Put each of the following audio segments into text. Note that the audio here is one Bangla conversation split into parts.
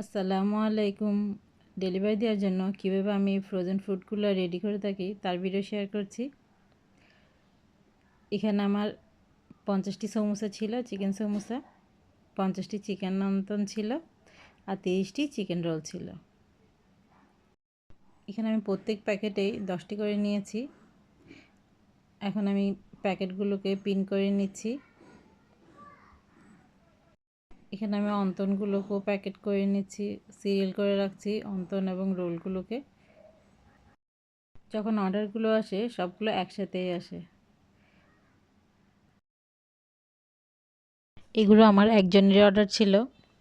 আসসালামু আলাইকুম। ডেলিভারি দেওয়ার জন্য কীভাবে আমি ফ্রোজেন ফুডগুলো রেডি করে থাকি তার ভিডিও শেয়ার করছি। এখানে আমার পঞ্চাশটি সমোসা ছিল চিকেন সমোসা, পঞ্চাশটি চিকেন নন্তন ছিল আর তেইশটি চিকেন রোল ছিল। এখানে আমি প্রত্যেক প্যাকেটেই দশটি করে নিয়েছি। এখন আমি প্যাকেটগুলোকে পিন করে নিচ্ছি। এখানে আমি অন্তনগুলোকেও প্যাকেট করে নিচ্ছি, সিরিয়াল করে রাখছি অন্তন এবং রোলগুলোকে। যখন অর্ডারগুলো আসে, সবগুলো একসাথেই আসে। এগুলো আমার একজনের অর্ডার ছিল।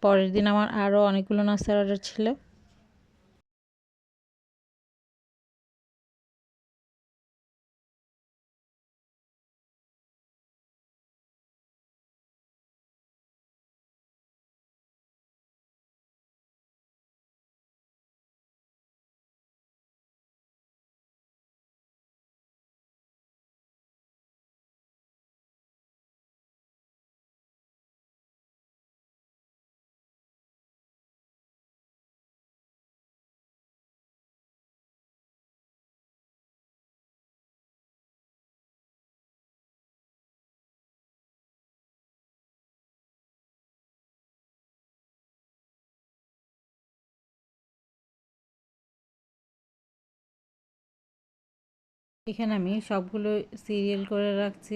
পরের দিন আমার আরও অনেকগুলো নাস্তার অর্ডার ছিল। এখানে আমি সবগুলো সিরিয়াল করে রাখছি।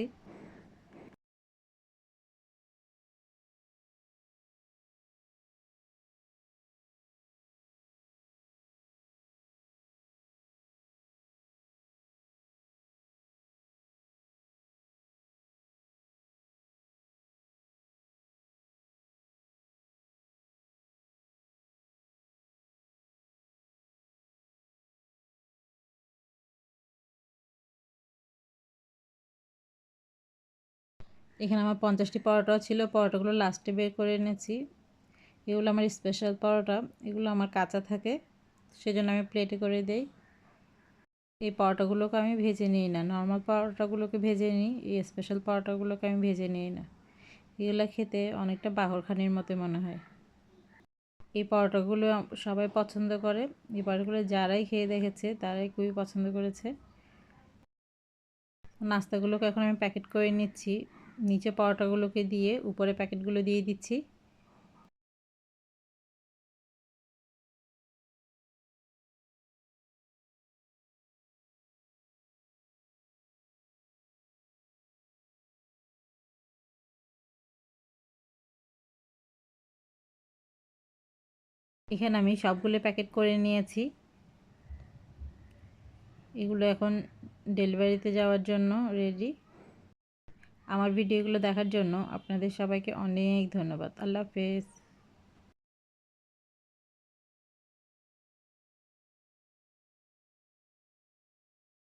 এখানে আমার পঞ্চাশটি পরোটাও ছিল, পরোটাগুলো লাস্টে বের করে এনেছি। এগুলো আমার স্পেশাল পরোটা, এগুলো আমার কাঁচা থাকে, সেজন্য আমি প্লেটে করে দেই। এই পরোটাগুলোকে আমি ভেজে নিই না নর্মাল পরোটাগুলোকে ভেজে নিই, এই স্পেশাল পরোটাগুলোকে আমি ভেজে নিই না। এগুলো খেতে অনেকটা বাহরখানির মতো মনে হয়। এই পরোটাগুলো সবাই পছন্দ করে, এই পরোটাগুলো যারাই খেয়ে দেখেছে, তারাই খুবই পছন্দ করেছে। নাস্তাগুলোকে এখন আমি প্যাকেট করে নিচ্ছি। নিচে পরোটাগুলোকে দিয়ে উপরে প্যাকেটগুলো দিয়ে দিচ্ছি। এখানে আমি সবগুলো প্যাকেট করে নিয়েছি। এগুলো এখন ডেলিভারিতে যাওয়ার জন্য রেডি। আমার ভিডিওগুলো দেখার জন্য আপনাদের সবাইকে অনেক ধন্যবাদ। আল্লাহ হাফেজ।